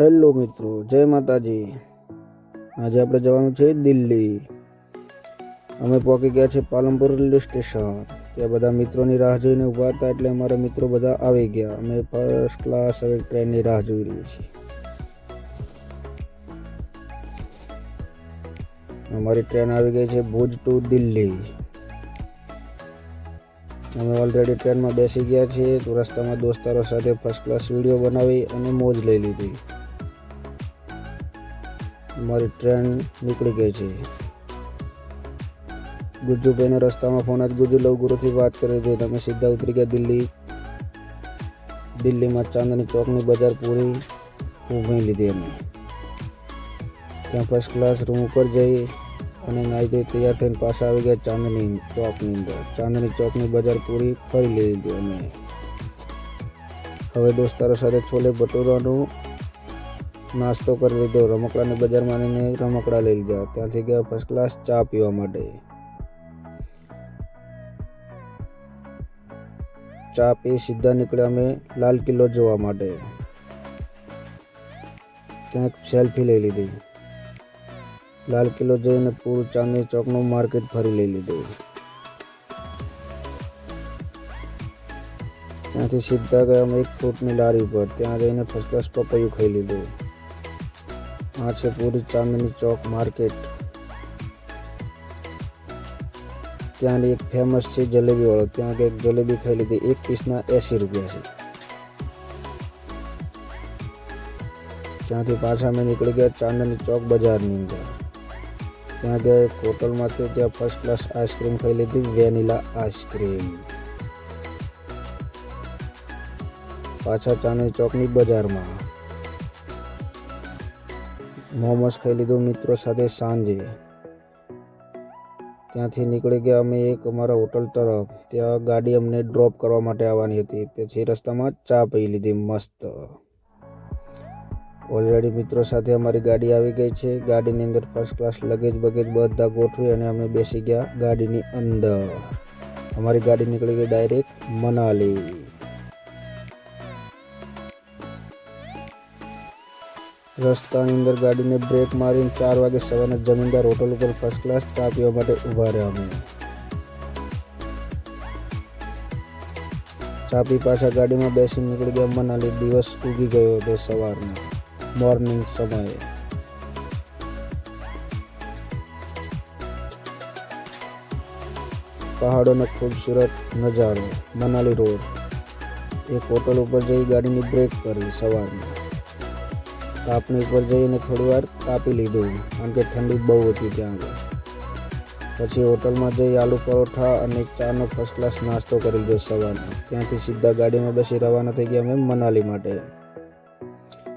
Hello મિત્રો, જય માતાજી. આજે આપણે જવાનું છે દિલ્હી. અમે પહોંચી ગયા છે પાલનપુર રેલવે સ્ટેશન. ત્યાં બધા મિત્રોની રાહ જોઈને ઊભા હતા એટલે અમારા મિત્રો બધા આવી ગયા. અમે ફર્સ્ટ ક્લાસ હવે ટ્રેનની રાહ જોઈ રહી છીએ. અમારી ટ્રેન આવી ગઈ છે ભુજ ટુ દિલ્હી. અમે ઓલરેડી ટ્રેનમાં બેસી ગયા છીએ. રસ્તામાં દોસ્તારો સાથે ફર્સ્ટ ક્લાસ વીડિયો બનાવી અને મોજ લઈ લીધી. અમારી ટ્રેન નીકળી ગઈ છે. ગુજ્જુભાઈને રસ્તામાં ફોન જ ગુજ્જુ લવગુરુથી વાત કરી હતી. તમે સીધા ઉતરી ગયા દિલ્હી. દિલ્હીમાં ચાંદની ચોકની બજાર પૂરી. ઊભી લીધી અમે ત્યાં ફર્સ્ટ ક્લાસ રૂમ ઉપર જઈ અને નાહી ધોઈ તૈયાર થઈને પાછા આવી ગયા ચાંદની ચોકની અંદર. ચાંદની ચોકની બજાર પૂરી ફરી લીધી અમે હવે દોસ્તારો સાથે છોલે ભટુરાનું નાસ્તો કરી લીધો, રમકડાની બજારમાં આવીને રમકડા લઈ લીધા. ત્યાંથી ગયા ફર્સ્ટ ક્લાસ ચા પીવા માટે. ચા પી સીધા નીકળ્યા અમે લાલ કિલ્લો જોવા માટે. ત્યાં એક સેલ્ફી લઈ લીધી. લાલ કિલ્લો જઈને પૂરું ચાંદની ચોકનું માર્કેટ ફરી લઈ લીધું. ત્યાંથી સીધા ગયા અમે એક ફ્રૂટની લારી પર ત્યાં જઈને ફર્સ્ટ ક્લાસ પપૈયું ખાઈ લીધું. આ છે પૂરી ચાંદની ચોક માર્કેટ. ત્યાંની એક ફેમસ છે જલેબી વાળો ત્યાં એક જલેબી ખાઈ લીધી. એક પીસના એંસી રૂપિયા છે. ત્યાંથી પાછા અમે નીકળી ગયા ચાંદની ચોક બજારની અંદર. ત્યાં ગયા એક હોટલમાંથી ત્યાં ફર્સ્ટ ક્લાસ આઈસ્ક્રીમ ખાઈ લીધી, વેનીલા આઈસ્ક્રીમ પાછા ચાંદની ચોકની બજારમાં. મોમોસ ખાઈ લીધું મિત્રો સાથે સાંજે. ત્યાંથી નીકળી ગયા અમે એક અમારા હોટલ તરફ. ત્યાં ગાડી અમને ડ્રોપ કરવા માટે આવવાની હતી. પછી રસ્તામાં ચા પી લીધી મસ્ત. ઓલરેડી મિત્રો સાથે અમારી ગાડી આવી ગઈ છે. ગાડીની અંદર ફર્સ્ટ ક્લાસ લગેજ બગેજ બધા ગોઠવી અને અમે બેસી ગયા ગાડીની અંદર. અમારી ગાડી નીકળી ગઈ ડાયરેક્ટ મનાલી. રસ્તાની અંદર ગાડીને બ્રેક મારીને ચાર વાગે સવારના જમીનદાર હોટલ ઉપર ફર્સ્ટ ક્લાસ ચા પીવા માટે ઊભા રહ્યા અમે ચા પી પાછા ગાડીમાં બેસી નીકળી ગયા મનાલી દિવસ ઉગી ગયો હતો સવારમાં મોર્નિંગ સમયે પહાડોનો ખૂબસૂરત નજારો મનાલી રોડ એક હોટલ ઉપર જઈ ગાડીની બ્રેક કરી સવારમાં તાપની ઉપર જઈને થોડી વાર તાપી લીધું. કારણ કે ઠંડી બહુ હતી ત્યાં આગળ. પછી હોટલમાં જઈ આલુ પરોઠા અને ચાનો ફર્સ્ટ ક્લાસ નાસ્તો કરી લીધો સવારનો. ત્યાંથી સીધા ગાડીમાં બેસી રવાના થઈ ગયા અમે મનાલી માટે.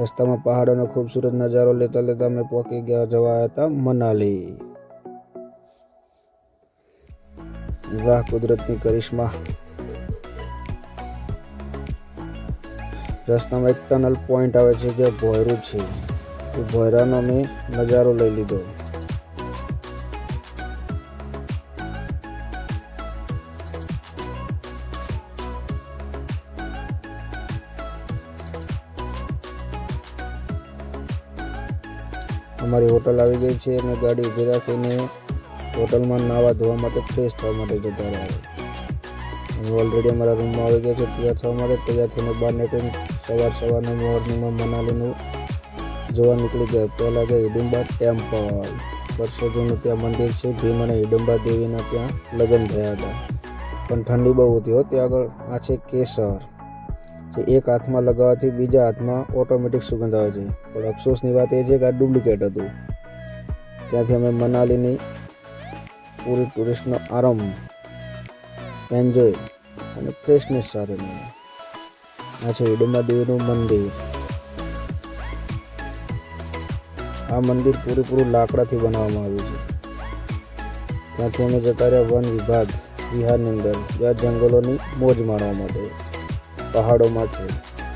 રસ્તામાં પહાડોનો ખૂબસૂરત નજારો લેતા લેતા અમે પહોંચી ગયા જવા હતા મનાલી. વાહ, કુદરતની કરિશ્મા. રસ્તામાં એક ટનલ પોઈન્ટ આવે છે જે ભોયરું છે. એ ભોયરાનો મેં નજારો લઈ લીધો. અમારી હોટલ આવી ગઈ છે અને ગાડી ઊભી રાખીને હોટલમાં નાવા ધોવા માટે ફ્રેશ થવા માટે જતા રહ્યા ઓલરેડી અમારા રૂમમાં આવી ગયા છે તૈયાર થવા માટે, તૈયાર થઈને બહાર નીકળીને સવાર સવારના મોર્નિંગમાં મનાલીનું જોવા નીકળી ગયા. પહેલાં ગયા હિડુંબા ટેમ્પલ. વર્ષો જૂનું ત્યાં મંદિર છે. ભીમ અને હિડુંબા દેવીના ત્યાં લગ્ન થયા હતા. પણ ઠંડી બહુ હતી હો. ત્યાં આગળ આ છે કેસર, જે એક હાથમાં લગાવવાથી બીજા હાથમાં ઓટોમેટિક સુગંધ આવે છે. પણ અફસોસની વાત એ છે કે આ ડુપ્લિકેટ હતું. ત્યાંથી અમે મનાલીની પૂરી ટુરિસ્ટનો આરંભ એન્જોય અને ફ્રેશનેસ સાથે મળે આ છે હિડમ્બા દેવીનું મંદિર. આ મંદિર પૂરેપૂરું લાકડાથી બનાવવામાં આવ્યું છે. ત્યાંથી અમે જતા રહ્યા વન વિભાગ બિહારની અંદર. જ્યાં જંગલોની મોજ માણવા માટે, પહાડોમાં છે.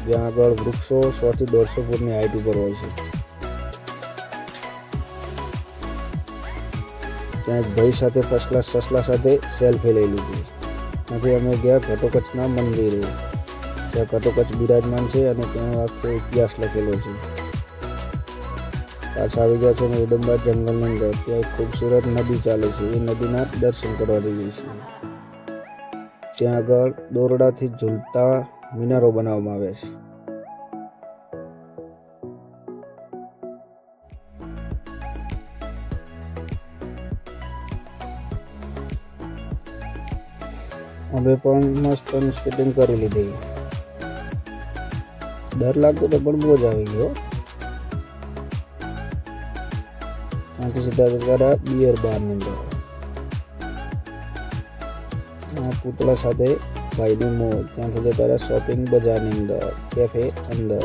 જ્યાં આગળ વૃક્ષો સોથી દોઢસો ફૂટની હાઈટ ઉપર હોય છે. ત્યાં એક ભાઈ સાથે ફર્સ્ટ ક્લાસ સસલા સાથે સેલ્ફી લઈ લીધી. ત્યાંથી અમે ગયા ઘટોકચના મંદિરે. ત્યાં કટોકચ બિરાજમાન છે અને ત્યાં આખો ઇતિહાસ લખેલો છે. પાછા આવી ગયા છે અને ઉડંબા જંગલની અંદર. ત્યાં એક ખૂબસૂરત નદી ચાલે છે. એ નદીના દર્શન કરવા જઈએ છીએ. ત્યાં આગળ દોરડાથી ઝૂલતા મિનારો બનાવવામાં આવ્યા છે. અમે પણ મસ્ત સ્કેટિંગ કરી લીધી. ડર લાગતો તો પણ બહુ જ આવી ગયો. ત્યાંથી સીધા જતા બિયર બારની અંદર. આ પૂતળા સાથે ભાઈની મોજ ત્યાંથી જતા રહ્યા શોપિંગ બજારની અંદર કેફે અંદર.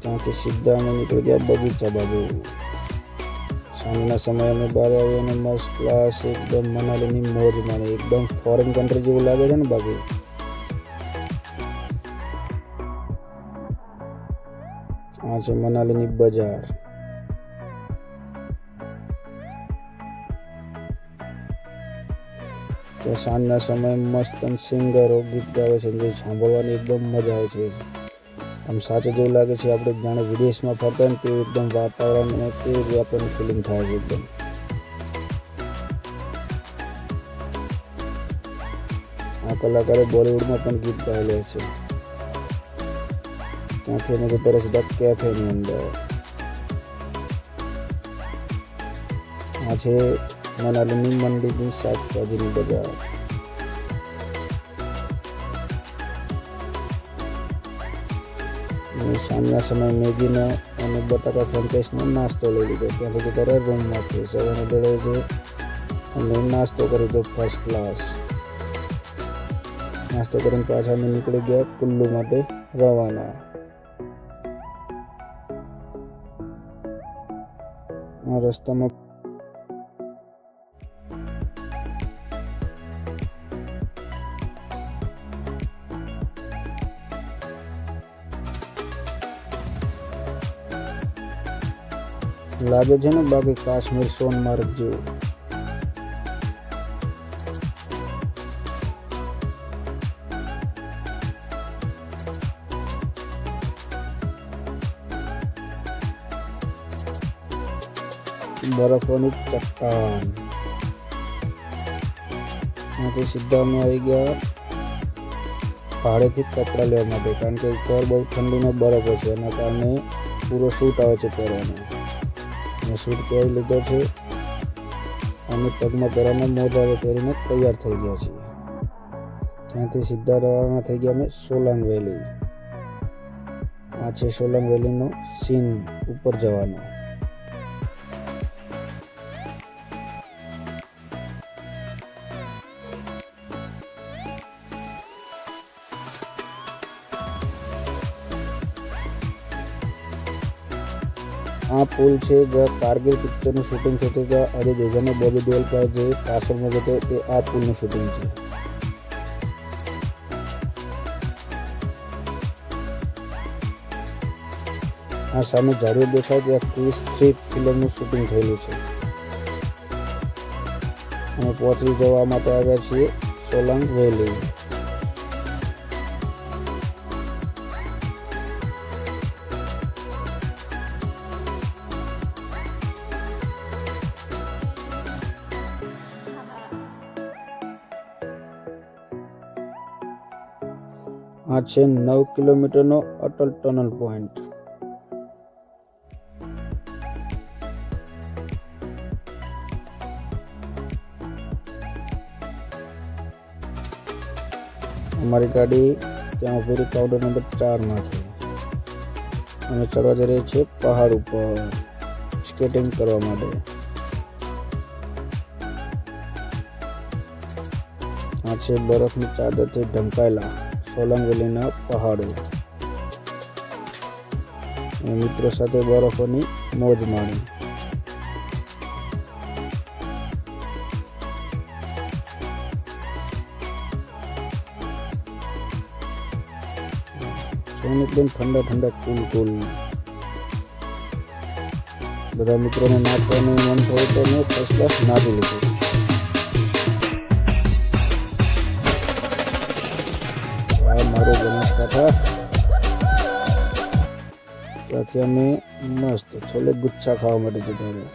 ત્યાંથી સીધા અમે નીકળી ગયા બગીચા બાજુ. સાંજના સમયે અમે બહાર આવી અને મસ્ત ક્લાસ એકદમ મનાલીની મોજ માણી એકદમ ફોરેન કન્ટ્રી જેવું લાગે છે ને બાકી? આ છે મનાલીની બજાર. ત્યાં સાંજના સમયે મસ્ત સિંગરો ગીત ગાવે છે જે સાંભળવાની એકદમ મજા આવે છે. આમ સાચે જેવું લાગે છે આપણે જાણે વિદેશમાં ફરતા ને તેવું એકદમ વાતાવરણ અને તેવું જ આપણને ફિલિંગ થાય છે એકદમ. આ કલાકારે બોલિવૂડમાં પણ ગીત ગાયેલો છે. ત્યાંથી એને જતા સીધા કેફેની અંદર. આ છે મનાલીની મંડીની શાકભાજીની બજાર. સાંજના સમયે મેગીનો અને બટાકા ફ્રેન્ચાઇઝનો નાસ્તો લઈ લીધો. ત્યાં પછી રહ્યા રૂમમાં છે સવારે છે અને નાસ્તો કરી દો ફર્સ્ટ ક્લાસ નાસ્તો કરીને પાછા અમે નીકળી ગયા કુલ્લુ માટે રવાના. રસ્તામાં લાગે છે ને, બાકી કાશ્મીર સોનમાર્ગ જેવું. બરફોની ચટ્ટાન. ત્યાંથી સીધા અમે આવી ગયા. ભાડેથી કપડાં લેવા માટે, કારણ કે ઉપર બહુ ઠંડીનો બરફ હોય છે, એના કારણે પૂરો સૂટ આવે છે પહેરવાનો. અને સૂટ પહેરી લીધો છે અને પગમાં પહેરાના મોજા પહેરીને તૈયાર થઈ ગયા છીએ. ત્યાંથી સીધા રવાના થઈ ગયા અમે સોલાંગ વેલી. આ છે સોલાંગ વેલીનો સીન ઉપર જવાનો. આ પુલ છે જ્યાં કારગિલ પિક્ચરનું શૂટિંગ થતું હતું અજય દેવગન અને બોબી દેઓલ પર જે પાછળમાં જતો તે આ પુલનું શૂટિંગ છે. આ સામે ઝાડીઓ દેખાય ત્યાં ક્રિસ થ્રી ફિલ્મનું શૂટિંગ થયેલું છે. અમે પહોંચી જવા માટે આવ્યા છીએ સોલંગ વેલી. આ છે નવ કિલોમીટરનો અટલ ટનલ પોઈન્ટ. અમારી ગાડી ત્યાં ઊભી રહી પાવડર નંબર ચારમાંથી. અમે ચડવા જઈ રહ્યા છીએ પહાડ ઉપર. સ્કેટિંગ કરવા માટે. આ છે બરફની ચાદરથી ઢંકાયેલા. સોલંગ પહાડો. મિત્રો સાથે બરફોની મોજ માણી. એકદમ ઠંડા ઠંડા કુલ કુલ. બધા મિત્રોને નાચવાનું મન થયું તો મેં ફર્સ્ટ ક્લાસ નાચી લીધું. ત્યાંથી અમે મસ્ત છોલે ગુચ્છા ખાવા માટે જતા રહ્યા.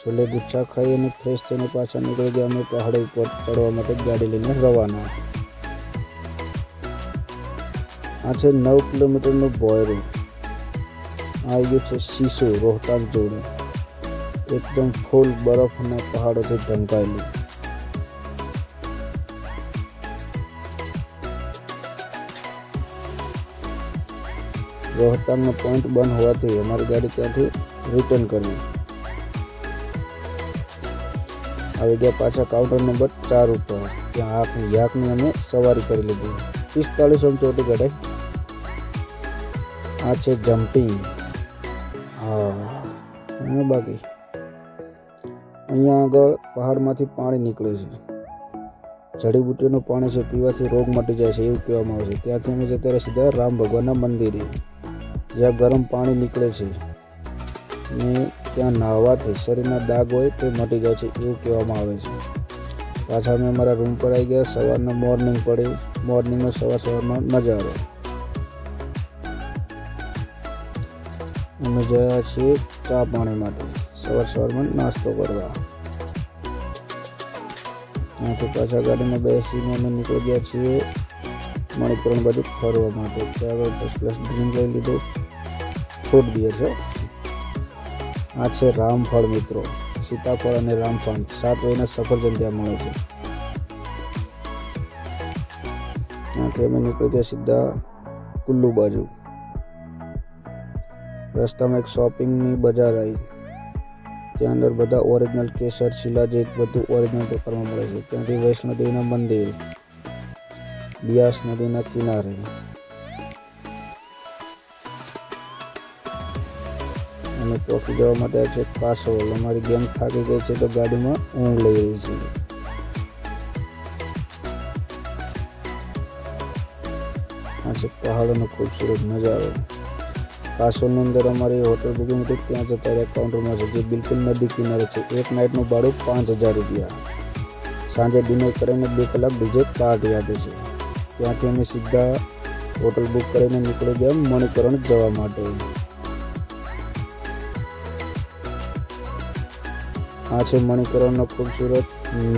છોલે ગુચ્છા ખાઈ અને ફ્રેશ થઈને પાછા નીકળી ગયા. અમે પહાડ ઉપર ચડવા માટે ગાડી લઈને રવાના. આ છે નવ કિલોમીટરનું બોયરું આ ગયું છે શીશો રોહતાંગ જોડે એકદમ ફૂલ બરફના પહાડોથી ઢંકાયેલું. રોહતાંગનો પોઈન્ટ બંધ હોવાથી અમારી ગાડી ત્યાંથી રિટર્ન કરવી આવી ગયા પાછા કાઉન્ટર નંબર ચાર ઉપર. ત્યાં હાકની યાકની અમે સવારી કરી લીધી. પિસ્તાળીસ ચોટી ગઢે આ છે જમ્પિંગ હા. બાકી. અહીંયા આગળ પહાડમાંથી પાણી નીકળે છે. જડીબુટ્ટીનું પાણી છે, પીવાથી રોગ મટી જાય છે એવું કહેવામાં આવે છે. ત્યાંથી અમે જતા રહ્યા સીધા રામ ભગવાનના મંદિરે. જ્યાં ગરમ પાણી નીકળે છે ને ત્યાં નાહવાથી શરીરના દાગ હોય તે મટી જાય છે એવું કહેવામાં આવે છે. પાછા અમે અમારા રૂમ પર આવી ગયા, સવારનો મોર્નિંગ પડી, મોર્નિંગનો સવાર સવારમાં નજારો અમે ગયા છીએ ચા પાણી માટે, સવાર સવારમાં નાસ્તો કરવા. ત્યાંથી પાછા ગાડીમાં બેસીને અમે નીકળી ગયા છીએ મણિકરણ બાજુ ફરવા માટે ત્યાં આગળ ફર્સ્ટ ડ્રિંક લઈ લીધું. ફ્રૂટ બિયર છે. આ છે રામફળ મિત્રો. સીતાફળ અને રામફળ. સાત વયના સફરજન ત્યાં મળે છે. ત્યાંથી અમે નીકળી ગયા સીધા કુલ્લુ બાજુ. રસ્તામાં એક શોપિંગની બજાર આવી. ત્યાં અંદર બધા ઓરિજિનલ કેસર, શિલાજીત બધું ઓરિજિનલ પ્રકારમાં મળે છે. ત્યાંથી વૈષ્ણોદેવીના મંદિર. બિયાસ નદીના કિનારે. અમે ચોકી જવા માટે છે કાસોલ અમારી ગેમ થાકી ગઈ છે તો ગાડીમાં ઊંઘ લઈ રહી છે આ છે પહાડોનો ખૂબસૂરત નજારો કાસોલની અંદર અમારી હોટલ બુકિંગ હતી, ત્યાં જતા રહ્યા કાઉન્ટરમાં છે, જે બિલકુલ નદી કિનારે છે. એક નાઇટનું ભાડું પાંચ હજાર રૂપિયા. સાંજે ડિનર કરીને બે કલાક બીજે પાર્ટી આપે છે. ત્યાંથી અમે સીધા હોટલ બુક કરીને નીકળી ગયા મણિકરણ જવા માટે. આ છે મણિકરણનો ખૂબસૂરત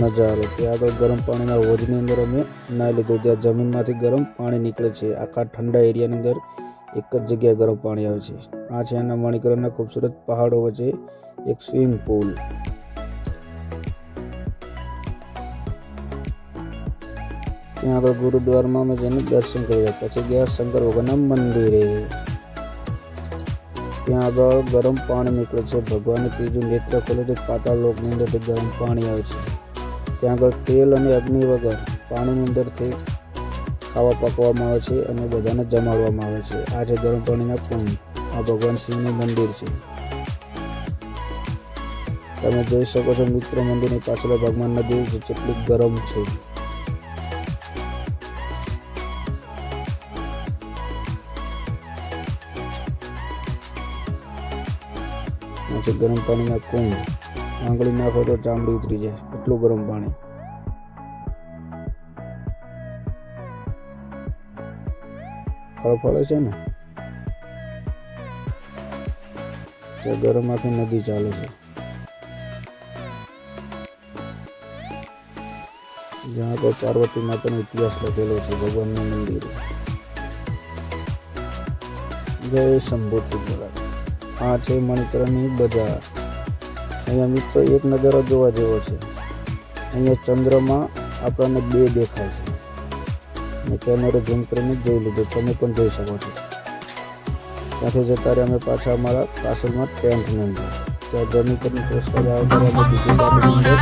નજારો. ત્યાં આગળ ગરમ પાણીના હોજની અંદર અમે નાહી લીધું. ત્યાં જમીનમાંથી ગરમ પાણી નીકળે છે. આખા ઠંડા એરિયાની અંદર એક જ જગ્યાએ ગરમ પાણી આવે છે. આ છે એના મણિકરણના ખૂબસૂરત પહાડો વચ્ચે એક સ્વિમિંગ પુલ. ત્યાં આગળ ગુરુદ્વારમાં અમે જઈને દર્શન કર્યા પછી ગયા શંકર ભગવાનના મંદિરે. ત્યાં આગળ ગરમ પાણી નીકળે છે. ભગવાનનું ત્રીજું નેત્ર ખોલે તો પાતાળ લોકની અંદરથી ગરમ પાણી આવે છે. ત્યાં આગળ તેલ અને અગ્નિ વગર પાણીની અંદરથી ખાવા પકવામાં આવે છે અને બધાને જમાડવામાં આવે છે. આ છે ગરમ પાણીના કુંડ આ ભગવાન શિવનું મંદિર છે. તમે જોઈ શકો છો મિત્ર મંદિરની પાછળ ભગવાન નદી જે કેટલી ગરમ છે. આ ગરમ પાણીમાં કુંડ આંગળી નાખો તો ચામડી ઉતરી જાય. એટલું ગરમ પાણી. ફળફળે છે ને? તો ગરમ આખી નદી ચાલે છે. જ્યાં તો પાર્વતી માતાનો ઇતિહાસ લખેલો છે, ભગવાનનું મંદિર. જય શંભુ ત્રિપુરા આ છે મણિકરણની બજાર. અહીંયા મિત્રો એક નજારો જોવા જેવો છે. અહીંયા ચંદ્રમાં આપણને બે દેખાય છે. મેં કેમેરો ઝૂમ કરીને જોઈ લીધું. તમે પણ જોઈ શકો છો. ત્યાંથી જતા રહ્યા અમે પાછા અમારા કાસલમાં ટેન્ટની અંદર ત્યાં જમી કરીને અમે બીજી ગાડીની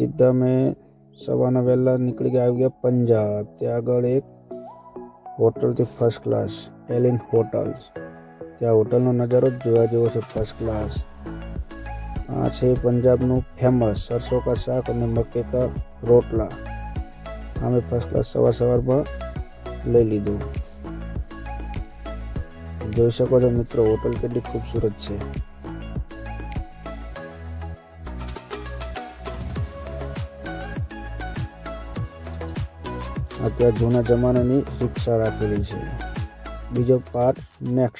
સીધા મેં સવારના વહેલા નીકળી ગયા, આવી ગયા પંજાબ. ત્યાં આગળ એક હોટલથી ફર્સ્ટ ક્લાસ એલિન હોટલ ત્યાં હોટલનો નજારો જ જોવા જેવો છે ફર્સ્ટ ક્લાસ આ છે પંજાબનું ફેમસ સરસો કા શાક અને મકે કા રોટલા અમે ફર્સ્ટ ક્લાસ સવાર સવારમાં લઈ લીધું. જોઈ શકો છો મિત્રો, હોટલ કેટલી ખૂબસૂરત છે. અત્યારે જૂના જમાનાની શિક્ષા રાખેલી છે. બીજો પાર્ટ નેક્સ્ટ